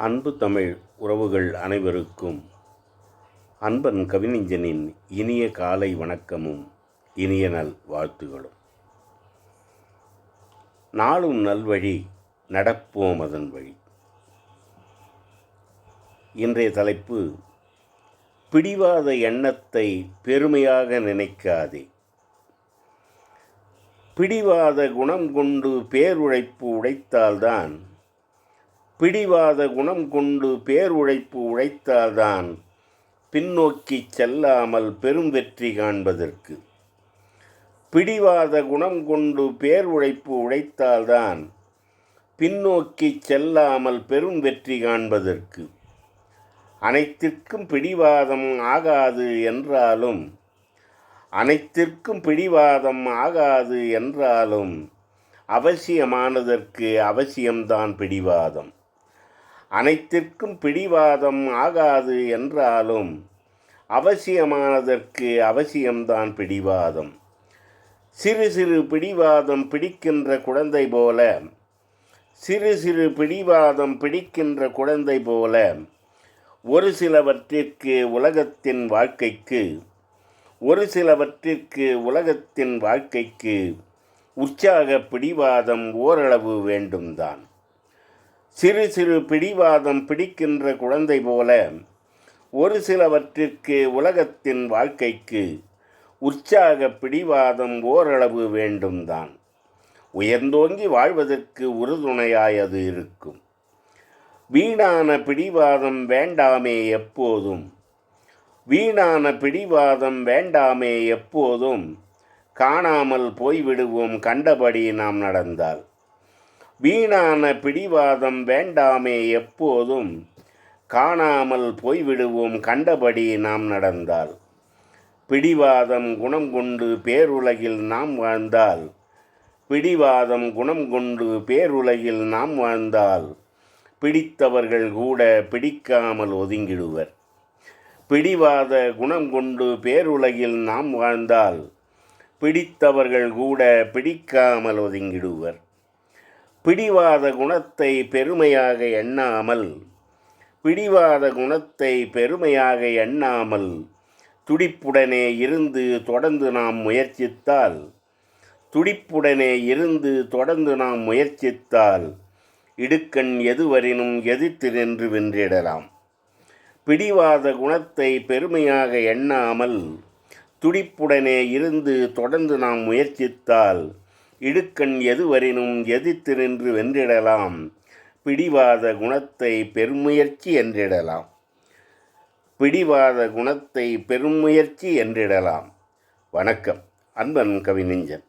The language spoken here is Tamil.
அன்பு தமிழ் உறவுகள் அனைவருக்கும் அன்பன் கவிஞனின் இனிய காலை வணக்கமும் இனிய நல் வாழ்த்துகளும். நாளும் நல்வழி நடப்போம் அதன் வழி. இன்றைய தலைப்பு பிடிவாத எண்ணத்தை பெருமையாக நினைக்காதே. பிடிவாத குணம் கொண்டு பேருழைப்பு உடைத்தால்தான் பிடிவாத குணம் கொண்டு பேர் உழைப்பு உழைத்தால்தான் பின்னோக்கி செல்லாமல் பெரும் வெற்றி காண்பதற்கு. பிடிவாத குணம் கொண்டு பேர் உழைப்பு உழைத்தால்தான் பின்னோக்கி செல்லாமல் பெரும் வெற்றி காண்பதற்கு. அனைத்திற்கும் பிடிவாதம் ஆகாது என்றாலும் அனைத்திற்கும் பிடிவாதம் ஆகாது என்றாலும் அவசியமானதற்கு அவசியம்தான் பிடிவாதம். அனைத்திற்கும் பிடிவாதம் ஆகாது என்றாலும் அவசியமானதற்கு அவசியம்தான் பிடிவாதம். சிறு சிறு பிடிவாதம் பிடிக்கின்ற குழந்தை போல சிறு சிறு பிடிவாதம் பிடிக்கின்ற குழந்தை போல ஒரு சிலவற்றிற்கு உலகத்தின் வாழ்க்கைக்கு ஒரு சிலவற்றிற்கு உலகத்தின் வாழ்க்கைக்கு உற்சாக பிடிவாதம் ஓரளவு வேண்டும்தான். சிறு சிறு பிடிவாதம் பிடிக்கின்ற குழந்தை போல ஒரு சிலவற்றிற்கு உலகத்தின் வாழ்க்கைக்கு உற்சாக பிடிவாதம் ஓரளவு வேண்டும்தான். உயர்ந்தோங்கி வாழ்வதற்கு உறுதுணையாயது இருக்கும். வீணான பிடிவாதம் வேண்டாமே எப்போதும். வீணான பிடிவாதம் வேண்டாமே எப்போதும். காணாமல் போய்விடுவோம் கண்டபடி நாம் நடந்தால். வீணான பிடிவாதம் வேண்டாமே எப்போதும். காணாமல் போய்விடுவோம் கண்டபடி நாம் நடந்தால். பிடிவாதம் குணம் கொண்டு பேருலகில் நாம் வாழ்ந்தால். பிடிவாதம் குணம் கொண்டு பேருலகில் நாம் வாழ்ந்தால். பிடித்தவர்கள் கூட பிடிக்காமல் ஒதுங்கிடுவர். பிடிவாத குணம் கொண்டு பேருலகில் நாம் வாழ்ந்தால். பிடித்தவர்கள் கூட பிடிக்காமல் ஒதுங்கிடுவர். பிடிவாத குணத்தை பெருமையாக எண்ணாமல் பிடிவாத குணத்தை பெருமையாக எண்ணாமல் துடிப்புடனே இருந்து தொடர்ந்து நாம் முயற்சித்தால் துடிப்புடனே இருந்து தொடர்ந்து நாம் முயற்சித்தால் இடுக்கண் எதுவரினும் எதிர்த்து நின்று வென்றிடலாம். பிடிவாத குணத்தை பெருமையாக எண்ணாமல் துடிப்புடனே இருந்து தொடர்ந்து நாம் முயற்சித்தால் இடுக்கண் எதுவரினும் எதிர்த்து நின்று வென்றிடலாம். பிடிவாத குணத்தை பெருமுயற்சி என்றிடலாம். பிடிவாத குணத்தை பெருமுயற்சி என்றிடலாம். வணக்கம். அன்பன் கவிநெஞ்சன்.